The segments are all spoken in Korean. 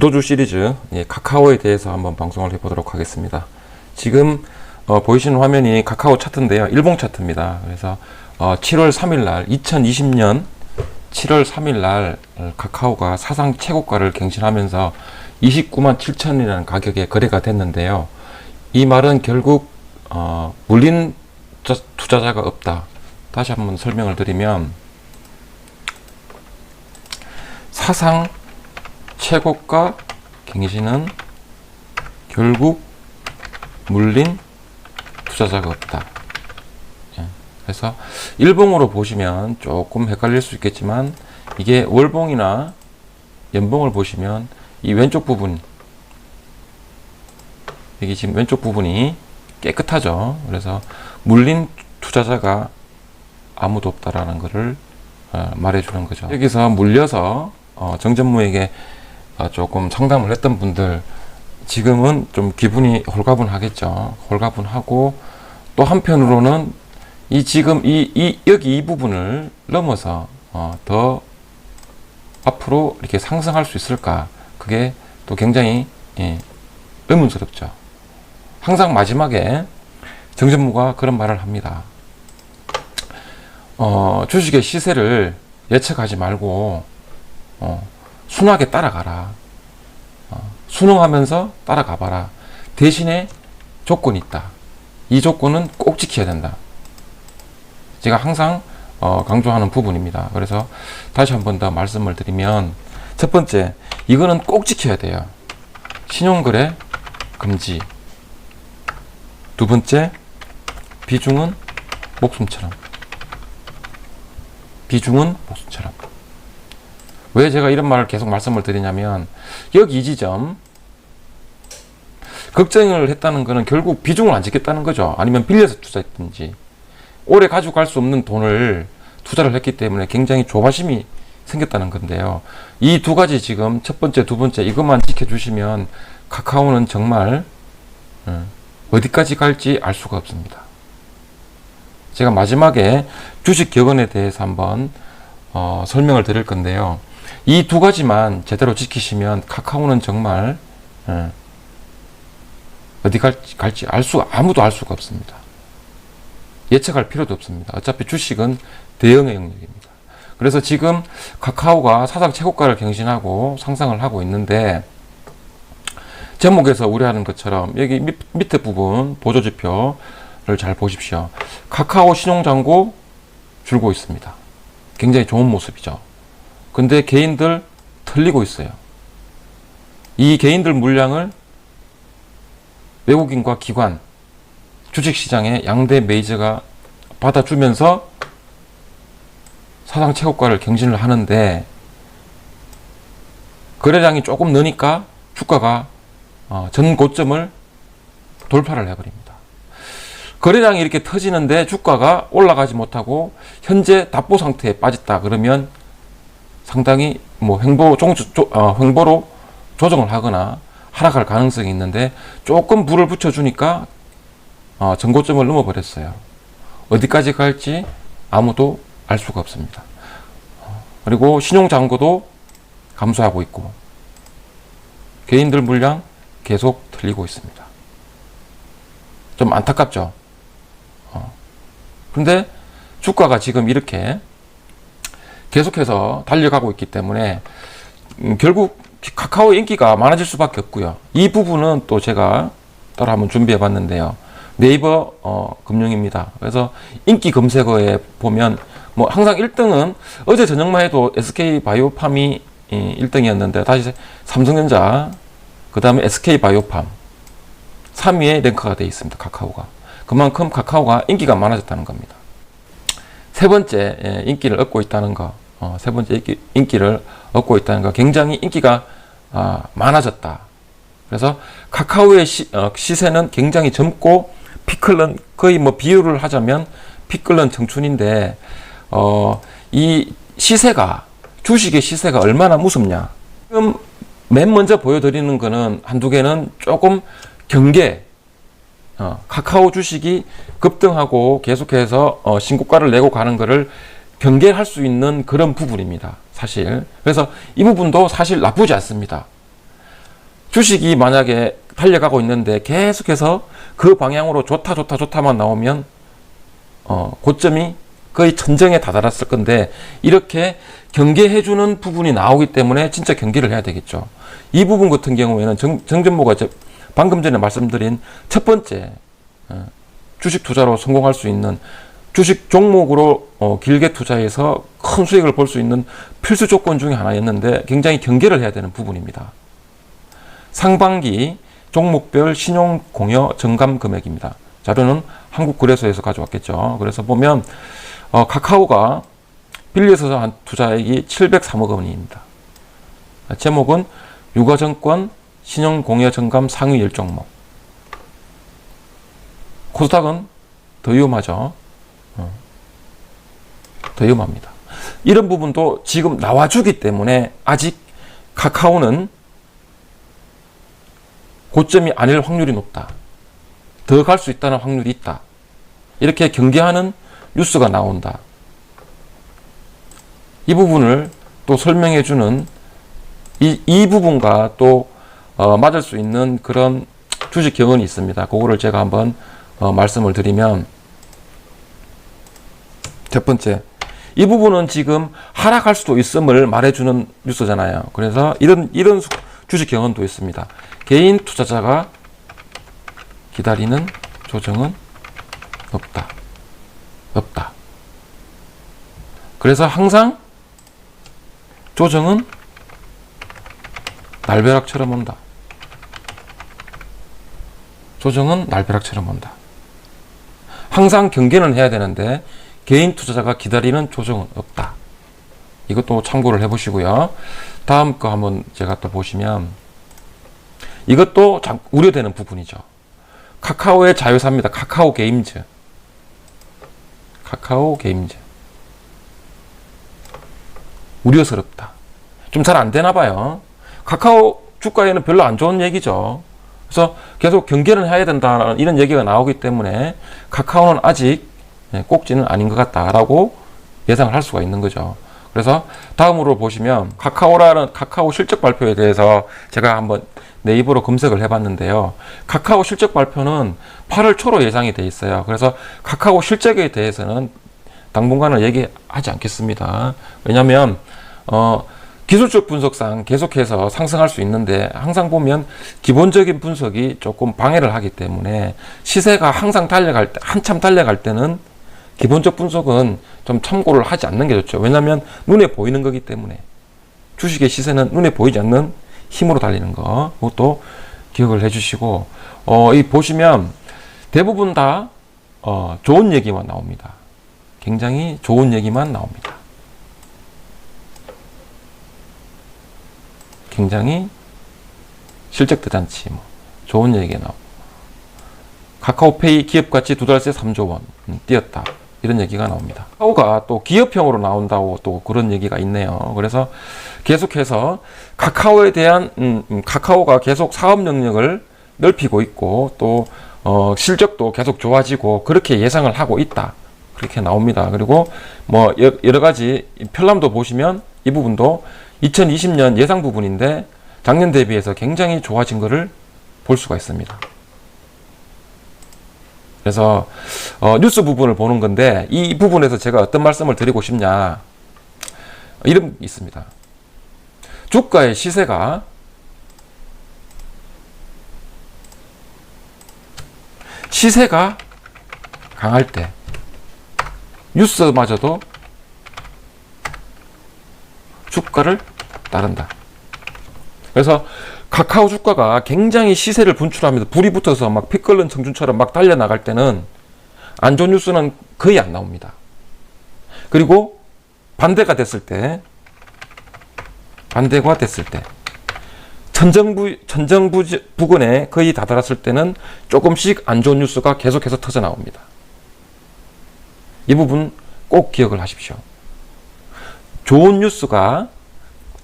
주도주 시리즈 예, 카카오에 대해서 한번 방송을 해보도록 하겠습니다. 지금 어, 보이시는 화면이 카카오 차트인데요. 일봉 차트입니다. 그래서 어, 7월 3일 날 2020년 7월 3일 날 어, 카카오가 사상 최고가를 갱신하면서 29만 7천이라는 가격에 거래가 됐는데요. 이 말은 결국 어, 물린 투자- 투자자가 없다. 다시 한번 설명을 드리면 사상 최고가 갱신은 결국 물린 투자자가 없다. 예. 그래서 일봉으로 보시면 조금 헷갈릴 수 있겠지만 이게 월봉이나 연봉을 보시면 이 왼쪽 부분 여기 지금 왼쪽 부분이 깨끗하죠. 그래서 물린 투자자가 아무도 없다라는 것을 어, 말해주는 거죠. 여기서 물려서 어, 정전무에게 어, 조금 상담을 했던 분들 지금은 좀 기분이 홀가분하겠죠. 홀가분하고 또 한편으로는 이 지금 이, 이 여기 이 부분을 넘어서 어, 더 앞으로 이렇게 상승할 수 있을까? 그게 또 굉장히 예, 의문스럽죠. 항상 마지막에 정전무가 그런 말을 합니다. 어, 주식의 시세를 예측하지 말고 어, 순하게 따라가라. 어, 순응하면서 따라가봐라. 대신에 조건이 있다. 이 조건은 꼭 지켜야 된다. 제가 항상 어, 강조하는 부분입니다. 그래서 다시 한 번 더 말씀을 드리면 첫 번째, 이거는 꼭 지켜야 돼요. 신용거래 금지. 두 번째, 비중은 목숨처럼. 비중은 목숨처럼. 왜 제가 이런 말을 계속 말씀을 드리냐면 여기 이 지점 걱정을 했다는 거는 결국 비중을 안 지켰다는 거죠. 아니면 빌려서 투자했든지 오래 가지고 갈 수 없는 돈을 투자를 했기 때문에 굉장히 조바심이 생겼다는 건데요. 이 두 가지 지금 첫 번째, 두 번째 이것만 지켜주시면 카카오는 정말 음, 어디까지 갈지 알 수가 없습니다. 제가 마지막에 주식 격언에 대해서 한번 어, 설명을 드릴 건데요. 이 두 가지만 제대로 지키시면 카카오는 정말 예, 어디 갈지, 갈지 알 수, 아무도 알 수가 없습니다. 예측할 필요도 없습니다. 어차피 주식은 대형의 영역입니다. 그래서 지금 카카오가 사상 최고가를 갱신하고 상승을 하고 있는데 제목에서 우려하는 것처럼 여기 밑, 밑에 부분 보조지표를 잘 보십시오. 카카오 신용잔고 줄고 있습니다. 굉장히 좋은 모습이죠. 근데 개인들 털리고 있어요. 이 개인들 물량을 외국인과 기관, 주식시장의 양대 메이저가 받아주면서 사상 최고가를 갱신을 하는데 거래량이 조금 느니까 주가가 어, 전 고점을 돌파를 해버립니다. 거래량이 이렇게 터지는데 주가가 올라가지 못하고 현재 답보 상태에 빠졌다 그러면 상당히 뭐 횡보 종, 조, 어, 횡보로 조정을 하거나 하락할 가능성이 있는데 조금 불을 붙여주니까 어, 전고점을 넘어버렸어요. 어디까지 갈지 아무도 알 수가 없습니다. 어, 그리고 신용잔고도 감소하고 있고 개인들 물량 계속 틀리고 있습니다. 좀 안타깝죠. 어. 근데 주가가 지금 이렇게 계속해서 달려가고 있기 때문에 음, 결국 카카오 인기가 많아질 수밖에 없고요. 이 부분은 또 제가 따로 한번 준비해 봤는데요. 네이버 어, 금융입니다. 그래서 인기 검색어에 보면 뭐 항상 1등은 어제 저녁만 해도 SK 바이오팜이 1등이었는데 다시 삼성전자 그 다음에 SK 바이오팜 3위에 랭크가 되어 있습니다. 카카오가 그만큼 카카오가 인기가 많아졌다는 겁니다. 세 번째 예, 인기를 얻고 있다는 거, 어, 세 번째 인기, 를 얻고 있다는 거, 굉장히 인기가 아, 많아졌다. 그래서 카카오의 시, 어, 시세는 굉장히 젊고 피클런 거의 뭐 비유를 하자면 피클런 청춘인데 어, 이 시세가 주식의 시세가 얼마나 무섭냐. 지금 맨 먼저 보여드리는 거는 한두 개는 조금 경계 어, 카카오 주식이 급등하고 계속해서 어, 신고가를 내고 가는 것을 경계할 수 있는 그런 부분입니다. 사실. 그래서 이 부분도 사실 나쁘지 않습니다. 주식이 만약에 달려가고 있는데 계속해서 그 방향으로 좋다 좋다 좋다만 나오면 어, 고점이 거의 천정에 다다랐을 건데 이렇게 경계해 주는 부분이 나오기 때문에 진짜 경계를 해야 되겠죠. 이 부분 같은 경우에는 정, 정전모가 저- 방금 전에 말씀드린 첫 번째 어, 주식 투자로 성공할 수 있는 주식 종목으로 어, 길게 투자해서 큰 수익을 볼 수 있는 필수 조건 중에 하나였는데 굉장히 경계를 해야 되는 부분입니다. 상반기 종목별 신용 공여 정감 금액입니다. 자료는 한국거래소에서 가져왔겠죠. 그래서 보면 어, 카카오가 빌려서 한 투자액이 703억 원입니다. 제목은 유가증권 신용 공여 정감 상위 1종목. 코스닥은 더 위험하죠. 어. 더 위험합니다. 이런 부분도 지금 나와주기 때문에 아직 카카오는 고점이 아닐 확률이 높다. 더 갈 수 있다는 확률이 있다. 이렇게 경계하는 뉴스가 나온다. 이 부분을 또 설명해 주는 이, 이 부분과 또 어, 맞을 수 있는 그런 주식 경험이 있습니다. 그거를 제가 한번 어, 말씀을 드리면 첫 번째 이 부분은 지금 하락할 수도 있음을 말해주는 뉴스잖아요. 그래서 이런 이런 수- 주식 경험도 있습니다. 개인 투자자가 기다리는 조정은 없다. 없다. 그래서 항상 조정은 날벼락처럼 온다. 조정은 날벼락처럼 온다. 항상 경계는 해야 되는데 개인 투자자가 기다리는 조정은 없다. 이것도 참고를 해보시고요. 다음 거 한번 제가 또 보시면 이것도 참 우려되는 부분이죠. 카카오의 자회사입니다. 카카오 게임즈. 카카오 게임즈. 우려스럽다. 좀 잘 안 되나 봐요. 카카오 주가에는 별로 안 좋은 얘기죠. 그래서 계속 경계를 해야 된다는 이런 얘기가 나오기 때문에 카카오는 아직 예, 꼭지는 아닌 것 같다라고 예상을 할 수가 있는 거죠. 그래서 다음으로 보시면 카카오라는 카카오 실적 발표에 대해서 제가 한번 네이버로 검색을 해봤는데요. 카카오 실적 발표는 8월 초로 예상이 돼 있어요. 그래서 카카오 실적에 대해서는 당분간은 얘기하지 않겠습니다. 왜냐하면 어, 기술적 분석상 계속해서 상승할 수 있는데 항상 보면 기본적인 분석이 조금 방해를 하기 때문에 시세가 항상 달려갈 때 한참 달려갈 때는 기본적 분석은 좀 참고를 하지 않는 게 좋죠. 왜냐하면 눈에 보이는 거기 때문에 주식의 시세는 눈에 보이지 않는 힘으로 달리는 거 그것도 기억을 해주시고 어, 이 보시면 대부분 다 어, 좋은 얘기만 나옵니다. 굉장히 좋은 얘기만 나옵니다. 굉장히 실적 대잔치 뭐 좋은 얘기가 나오고 카카오페이 기업 가치 두 달 새 3조 원 음, 뛰었다 이런 얘기가 나옵니다. 카카오가 또 기업형으로 나온다고 또 그런 얘기가 있네요. 그래서 계속해서 카카오에 대한 음, 음, 카카오가 계속 사업 영역을 넓히고 있고 또 어, 실적도 계속 좋아지고 그렇게 예상을 하고 있다. 그렇게 나옵니다. 그리고 뭐 여- 여러 가지 편람도 보시면 이 부분도 2020년 예상 부분인데 작년 대비해서 굉장히 좋아진 것을 볼 수가 있습니다. 그래서 어, 뉴스 부분을 보는 건데 이 부분에서 제가 어떤 말씀을 드리고 싶냐 이런 게 있습니다. 주가의 시세가 시세가 강할 때 뉴스마저도 주가를 따른다. 그래서 카카오 주가가 굉장히 시세를 분출하면서 불이 붙어서 막 피 끓는 청춘처럼 막 달려나갈 때는 안 좋은 뉴스는 거의 안 나옵니다. 그리고 반대가 됐을 때, 반대가 됐을 때, 천정부, 천정부 부근에 거의 다다랐을 때는 조금씩 안 좋은 뉴스가 계속해서 터져 나옵니다. 이 부분 꼭 기억을 하십시오. 좋은 뉴스가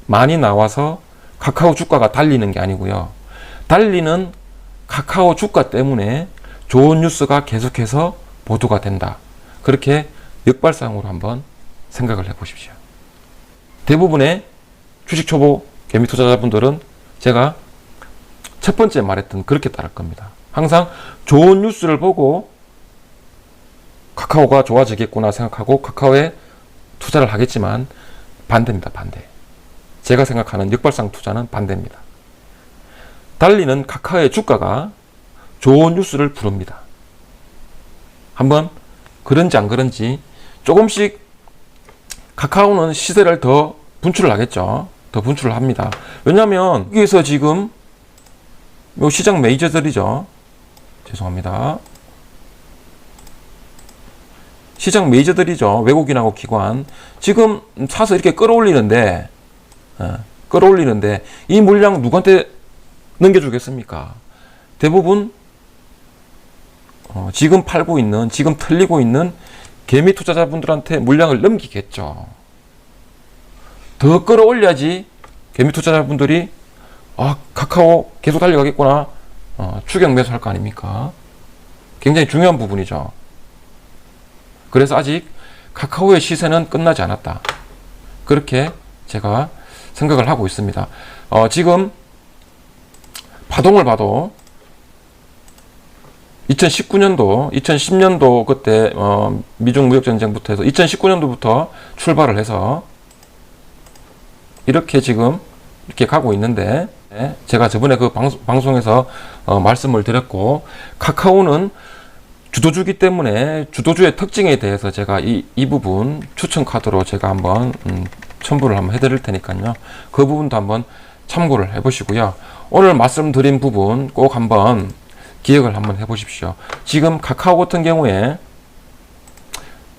많이 나와서 카카오 주가가 달리는 게 아니고요. 달리는 카카오 주가 때문에 좋은 뉴스가 계속해서 보도가 된다. 그렇게 역발상으로 한번 생각을 해 보십시오. 대부분의 주식 초보 개미 투자자분들은 제가 첫 번째 말했던 그렇게 따를 겁니다. 항상 좋은 뉴스를 보고 카카오가 좋아지겠구나 생각하고 카카오에 투자를 하겠지만 반대입니다. 반대. 제가 생각하는 역발상 투자는 반대입니다. 달리는 카카오의 주가가 좋은 뉴스를 부릅니다. 한번 그런지 안 그런지 조금씩 카카오는 시세를 더 분출을 하겠죠. 더 분출을 합니다. 왜냐하면 여기에서 지금 요 시장 메이저들이죠. 죄송합니다. 시장 메이저들이죠. 외국인하고 기관. 지금 사서 이렇게 끌어올리는데, 어, 끌어올리는데, 이 물량 누구한테 넘겨주겠습니까? 대부분, 어, 지금 팔고 있는, 지금 틀리고 있는 개미 투자자분들한테 물량을 넘기겠죠. 더 끌어올려야지 개미 투자자분들이, 아, 카카오 계속 달려가겠구나. 어, 추격 매수할 거 아닙니까? 굉장히 중요한 부분이죠. 그래서 아직 카카오의 시세는 끝나지 않았다. 그렇게 제가 생각을 하고 있습니다. 어, 지금 파동을 봐도 2019년도, 2010년도 그때 어, 미중 무역 전쟁부터 해서 2019년도부터 출발을 해서 이렇게 지금 이렇게 가고 있는데 예, 제가 저번에 그 방송, 방송 에서 어, 말씀을 드렸고 카카오는 주도주기 때문에 주도주의 특징에 대해서 제가 이, 이 부분 추천 카드로 제가 한번 음, 첨부를 한번 해드릴 테니까요. 그 부분도 한번 참고를 해보시고요. 오늘 말씀드린 부분 꼭 한번 기억을 한번 해보십시오. 지금 카카오 같은 경우에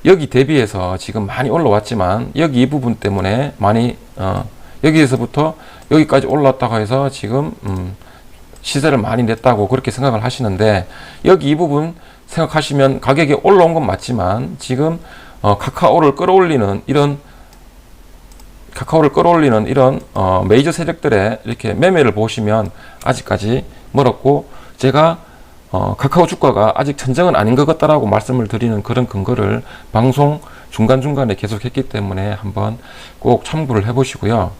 여기 대비해서 지금 많이 올라왔지만 여기 이 부분 때문에 많이 어, 여기에서부터 여기까지 올랐다고 해서 지금 음, 시세를 많이 냈다고 그렇게 생각을 하시는데 여기 이 부분 생각하시면 가격이 올라온 건 맞지만 지금 어, 카카오를 끌어올리는 이런 카카오를 끌어올리는 이런 어, 메이저 세력들의 이렇게 매매를 보시면 아직까지 멀었고 제가 어, 카카오 주가가 아직 천정은 아닌 것 같다라고 말씀을 드리는 그런 근거를 방송 중간중간에 계속 했기 때문에 한번 꼭 참고를 해보시고요.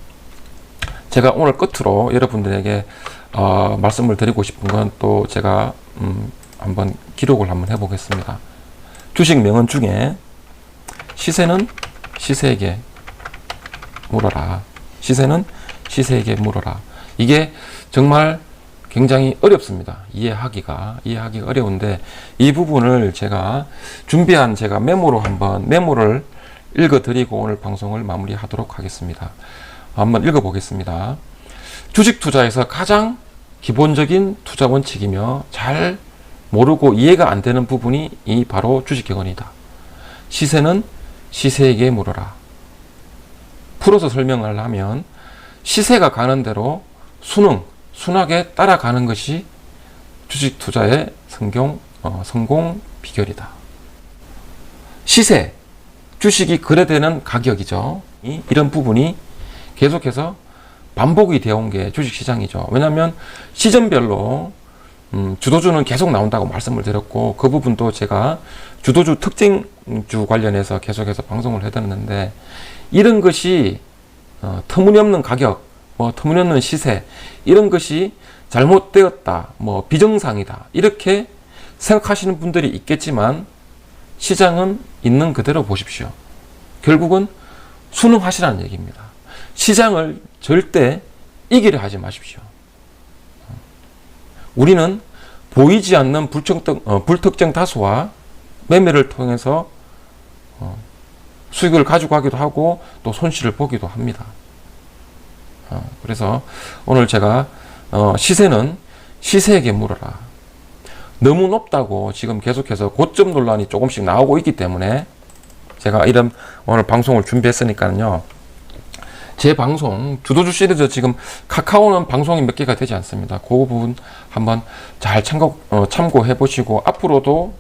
제가 오늘 끝으로 여러분들에게 어, 말씀을 드리고 싶은 건 또 제가 음, 한번 기록을 한번 해보겠습니다. 주식 명언 중에 시세는 시세에게 물어라. 시세는 시세에게 물어라. 이게 정말 굉장히 어렵습니다. 이해하기가 이해하기가 어려운데 이 부분을 제가 준비한 제가 메모로 한번 메모를 읽어드리고 오늘 방송을 마무리하도록 하겠습니다. 한번 읽어보겠습니다. 주식 투자에서 가장 기본적인 투자 원칙이며 잘 모르고 이해가 안 되는 부분이 이 바로 주식 격언이다. 시세는 시세에게 물어라. 풀어서 설명을 하면 시세가 가는 대로 순응, 순하게 따라가는 것이 주식 투자의 성공, 어, 성공 비결이다. 시세, 주식이 거래되는 가격이죠. 이, 이런 부분이 계속해서 반복이 되어 온 게 주식 시장이죠. 왜냐하면 시점별로 음, 주도주는 계속 나온다고 말씀을 드렸고 그 부분도 제가 주도주 특징주 관련해서 계속해서 방송을 해드렸는데 이런 것이 어, 터무니없는 가격, 뭐 터무니없는 시세 이런 것이 잘못되었다, 뭐 비정상이다 이렇게 생각하시는 분들이 있겠지만 시장은 있는 그대로 보십시오. 결국은 순응하시라는 얘기입니다. 시장을 절대 이기려 하지 마십시오. 우리는 보이지 않는 불특정, 어, 불특정 다수와 매매를 통해서 어, 수익을 가져가기도 하고 또 손실을 보기도 합니다. 어, 그래서 오늘 제가 어, 시세는 시세에게 물어라. 너무 높다고 지금 계속해서 고점 논란이 조금씩 나오고 있기 때문에 제가 이런 오늘 방송을 준비했으니까요. 제 방송 주도주 시리즈 지금 카카오는 방송이 몇 개가 되지 않습니다. 그 부분 한번 잘 참고 어, 참고해 보시고 앞으로도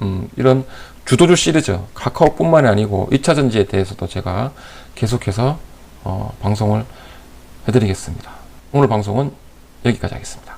음, 이런 주도주 시리즈 카카오뿐만이 아니고 2차 전지에 대해서도 제가 계속해서 어, 방송을 해드리겠습니다. 오늘 방송은 여기까지 하겠습니다.